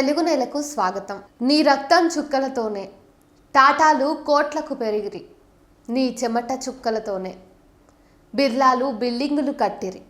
తెలుగు నెలకు స్వాగతం. నీ రక్తం చుక్కలతోనే టాటాలు కోట్లకు పెరిగిరి. నీ చెమట చుక్కలతోనే బిర్లాలు బిల్డింగులు కట్టిరి.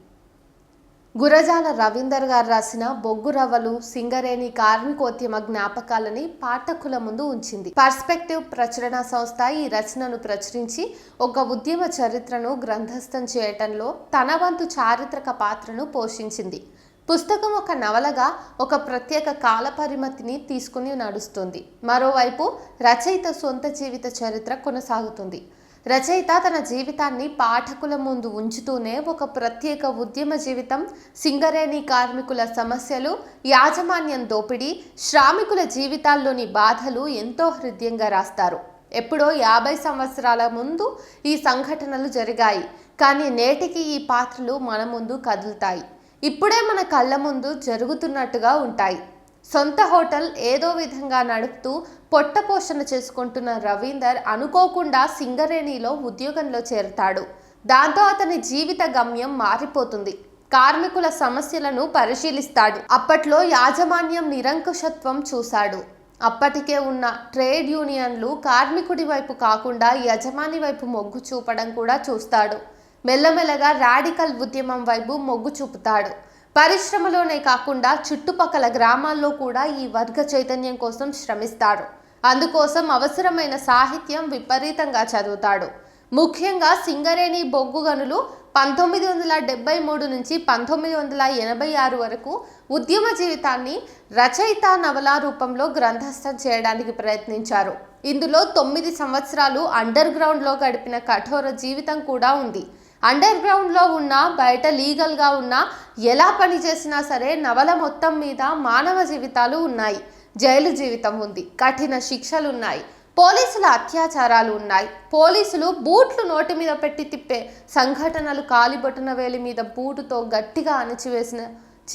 గురజాల రవీందర్ గారు రాసిన బొగ్గు రవ్వలు సింగరేణి కార్మికోద్యమ జ్ఞాపకాలని పాఠకుల ముందు ఉంచింది. పర్స్పెక్టివ్ ప్రచురణ సంస్థ ఈ రచనను ప్రచురించి ఒక ఉద్యమ చరిత్రను గ్రంథస్థం చేయటంలో తన వంతు చారిత్రక పాత్రను పోషించింది. పుస్తకం ఒక నవలగా ఒక ప్రత్యేక కాల పరిమితిని తీసుకుని నడుస్తుంది. మరోవైపు రచయిత సొంత జీవిత చరిత్ర కొనసాగుతుంది. రచయిత తన జీవితాన్ని పాఠకుల ముందు ఉంచుతూనే ఒక ప్రత్యేక ఉద్యమ జీవితం సింగరేణి కార్మికుల సమస్యలు యాజమాన్యం దోపిడీ శ్రామికుల జీవితాల్లోని బాధలు ఎంతో హృదయంగా రాస్తారు. ఎప్పుడో యాభై సంవత్సరాల ముందు ఈ సంఘటనలు జరిగాయి. కానీ నేటికి ఈ పాత్రలు మన ముందు కదులుతాయి. ఇప్పుడే మన కళ్ళ ముందు జరుగుతున్నట్టుగా ఉంటాయి. సొంత హోటల్ ఏదో విధంగా నడుపుతూ పొట్ట పోషణ చేసుకుంటున్న రవీందర్ అనుకోకుండా సింగరేణిలో ఉద్యోగంలో చేరతాడు. దాంతో అతని జీవిత గమ్యం మారిపోతుంది. కార్మికుల సమస్యలను పరిశీలిస్తాడు. అప్పట్లో యాజమాన్యం నిరంకుశత్వం చూశాడు. అప్పటికే ఉన్న ట్రేడ్ యూనియన్లు కార్మికుడి వైపు కాకుండా యజమాని వైపు మొగ్గు చూపడం కూడా చూస్తాడు. మెల్లమెల్లగా రాడికల్ ఉద్యమం వైపు మొగ్గు చూపుతాడు. పరిశ్రమలోనే కాకుండా చుట్టుపక్కల గ్రామాల్లో కూడా ఈ వర్గ చైతన్యం కోసం శ్రమిస్తాడు. అందుకోసం అవసరమైన సాహిత్యం విపరీతంగా చదువుతాడు. ముఖ్యంగా సింగరేణి బొగ్గు గనులు పంతొమ్మిది వందల డెబ్బై మూడు నుంచి పంతొమ్మిది వందల ఎనభై ఆరు వరకు ఉద్యమ జీవితాన్ని రచయిత నవల రూపంలో గ్రంథస్థం చేయడానికి ప్రయత్నించారు. ఇందులో తొమ్మిది సంవత్సరాలు అండర్ గ్రౌండ్లో గడిపిన కఠోర జీవితం కూడా ఉంది. అండర్ గ్రౌండ్లో ఉన్న బయట లీగల్గా ఉన్న ఎలా పని చేసినా సరే నవల మొత్తం మీద మానవ జీవితాలు ఉన్నాయి. జైలు జీవితం ఉంది. కఠిన శిక్షలు ఉన్నాయి పోలీసుల అత్యాచారాలు ఉన్నాయి. పోలీసులు బూట్లు నోటి మీద పెట్టి తిప్పే సంఘటనలు కాలిబొటన వేలి మీద బూటుతో గట్టిగా అణిచివేసిన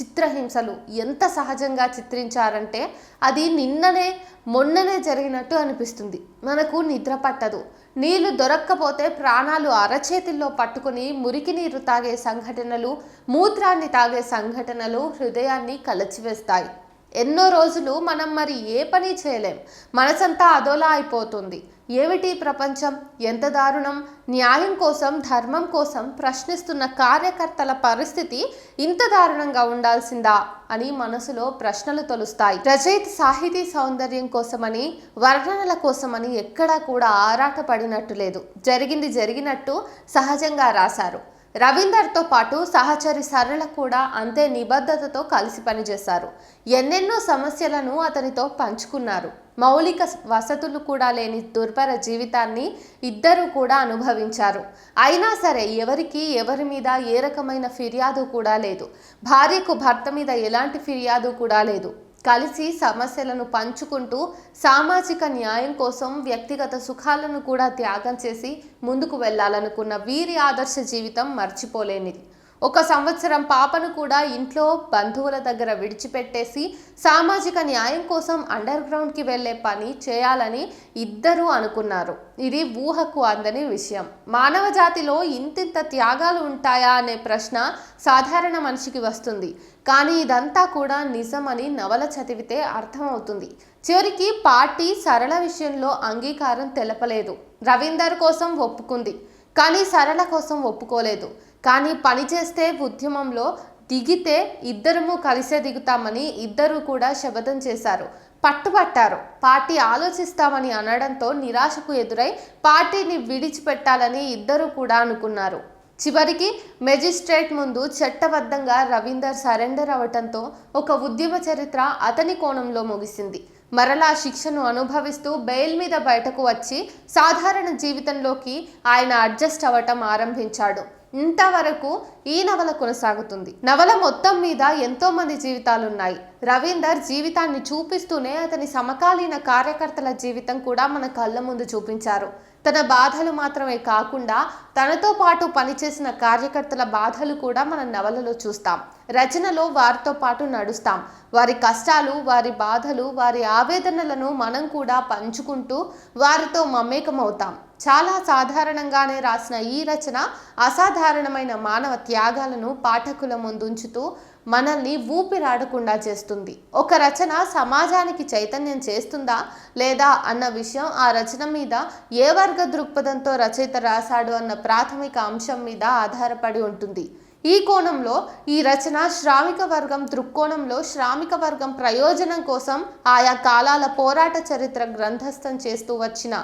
చిత్రహింసలు ఎంత సహజంగా చిత్రించారంటే అది నిన్ననే మొన్ననే జరిగినట్టు అనిపిస్తుంది. మనకు నిద్ర పట్టదు. నీళ్ళు దొరక్కపోతే ప్రాణాలు అరచేతిల్లో పట్టుకుని మురికి నీరు తాగే సంఘటనలు మూత్రాన్ని తాగే సంఘటనలు హృదయాన్ని కలచివేస్తాయి. ఎన్నో రోజులు మనం మరి ఏ పని చేయలేం. మనసంతా అదోలా అయిపోతుంది. ఏమిటి ప్రపంచం? ఎంత దారుణం? న్యాయం కోసం ధర్మం కోసం ప్రశ్నిస్తున్న కార్యకర్తల పరిస్థితి ఇంత దారుణంగా ఉండాల్సిందా అని మనసులో ప్రశ్నలు తొలుస్తాయి. రచయిత సాహితీ సౌందర్యం కోసమని వర్ణనల కోసమని ఎక్కడా కూడా ఆరాట పడినట్టు లేదు. జరిగింది జరిగినట్టు సహజంగా రాశారు. రవీందర్తో పాటు సహచరి సరళ కూడా అంతే నిబద్ధతతో కలిసి పనిచేశారు. ఎన్నెన్నో సమస్యలను అతనితో పంచుకున్నారు. మౌలిక వసతులు కూడా లేని దుర్భర జీవితాన్ని ఇద్దరూ కూడా అనుభవించారు. అయినా సరే ఎవరికి ఎవరి మీద ఏ రకమైన ఫిర్యాదు కూడా లేదు. భార్యకు భర్త మీద ఎలాంటి ఫిర్యాదు కూడా లేదు. కలిసి సమస్యలను పంచుకుంటూ సామాజిక న్యాయం కోసం వ్యక్తిగత సుఖాలను కూడా త్యాగం చేసి ముందుకు వెళ్ళాలనుకున్న వీరి ఆదర్శ జీవితం మర్చిపోలేనిది. ఒక సంవత్సరం పాపను కూడా ఇంట్లో బంధువుల దగ్గర విడిచిపెట్టేసి సామాజిక న్యాయం కోసం అండర్ గ్రౌండ్కి వెళ్ళే పని చేయాలని ఇద్దరూ అనుకున్నారు. ఇది ఊహకు అందని విషయం. మానవ జాతిలో ఇంతింత త్యాగాలు ఉంటాయా అనే ప్రశ్న సాధారణ మనిషికి వస్తుంది. కానీ ఇదంతా కూడా నిజమని నవల చదివితే అర్థమవుతుంది. చివరికి పార్టీ సరళ విషయంలో అంగీకారం తెలపలేదు. రవీందర్ కోసం ఒప్పుకుంది. కానీ సరళ కోసం ఒప్పుకోలేదు. కానీ పని చేస్తే ఉద్యమంలో దిగితే ఇద్దరము కలిసే దిగుతామని ఇద్దరు కూడా శపథం చేశారు. పట్టుబట్టారు. పార్టీ ఆలోచిస్తామని అనడంతో నిరాశకు ఎదురై పార్టీని విడిచిపెట్టాలని ఇద్దరు కూడా అనుకున్నారు. చివరికి మెజిస్ట్రేట్ ముందు చట్టబద్ధంగా రవీందర్ సరెండర్ అవటంతో ఒక ఉద్యమ చరిత్ర అతని కోణంలో ముగిసింది. మరలా శిక్షను అనుభవిస్తూ బెయిల్ మీద బయటకు వచ్చి సాధారణ జీవితంలోకి ఆయన అడ్జస్ట్ అవ్వటం ఆరంభించాడు. ఇంతవరకు ఈ నవల కొనసాగుతుంది. నవల మొత్తం మీద ఎంతో మంది జీవితాలున్నాయి. రవీందర్ జీవితాన్ని చూపిస్తూనే అతని సమకాలీన కార్యకర్తల జీవితం కూడా మన కళ్ళ ముందు చూపించారు. తన బాధలు మాత్రమే కాకుండా తనతో పాటు పనిచేసిన కార్యకర్తల బాధలు కూడా మన నవలలో చూస్తాం. రచనలో వారితో పాటు నడుస్తాం. వారి కష్టాలు వారి బాధలు వారి ఆవేదనలను మనం కూడా పంచుకుంటూ వారితో మమేకమవుతాం. చాలా సాధారణంగానే రాసిన ఈ రచన అసాధారణమైన మానవ త్యాగాలను పాఠకుల ముందుంచుతూ మనల్ని ఊపిరాడకుండా చేస్తుంది. ఒక రచన సమాజానికి చైతన్యం చేస్తుందా లేదా అన్న విషయం ఆ రచన మీద ఏ వర్గ దృక్పథంతో రచయిత రాశాడు అన్న ప్రాథమిక అంశం మీద ఆధారపడి ఉంటుంది. ఈ కోణంలో ఈ రచన శ్రామిక వర్గం దృక్కోణంలో శ్రామిక వర్గం ప్రయోజనం కోసం ఆయా కాలాల పోరాట చరిత్ర గ్రంథస్థం చేస్తూ వచ్చిన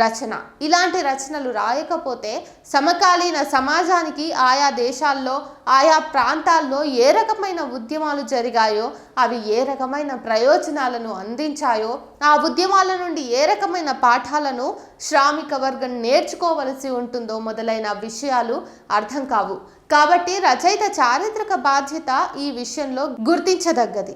రచన. ఇలాంటి రచనలు రాయకపోతే సమకాలీన సమాజానికి ఆయా దేశాల్లో ఆయా ప్రాంతాల్లో ఏ రకమైన ఉద్యమాలు జరిగాయో అవి ఏ రకమైన ప్రయోజనాలను అందించాయో ఆ ఉద్యమాల నుండి ఏ రకమైన పాఠాలను శ్రామిక వర్గం నేర్చుకోవలసి ఉంటుందో మొదలైన విషయాలు అర్థం కావు. కాబట్టి రచయిత చారిత్రక బాధ్యత ఈ విషయంలో గుర్తించదగ్గది.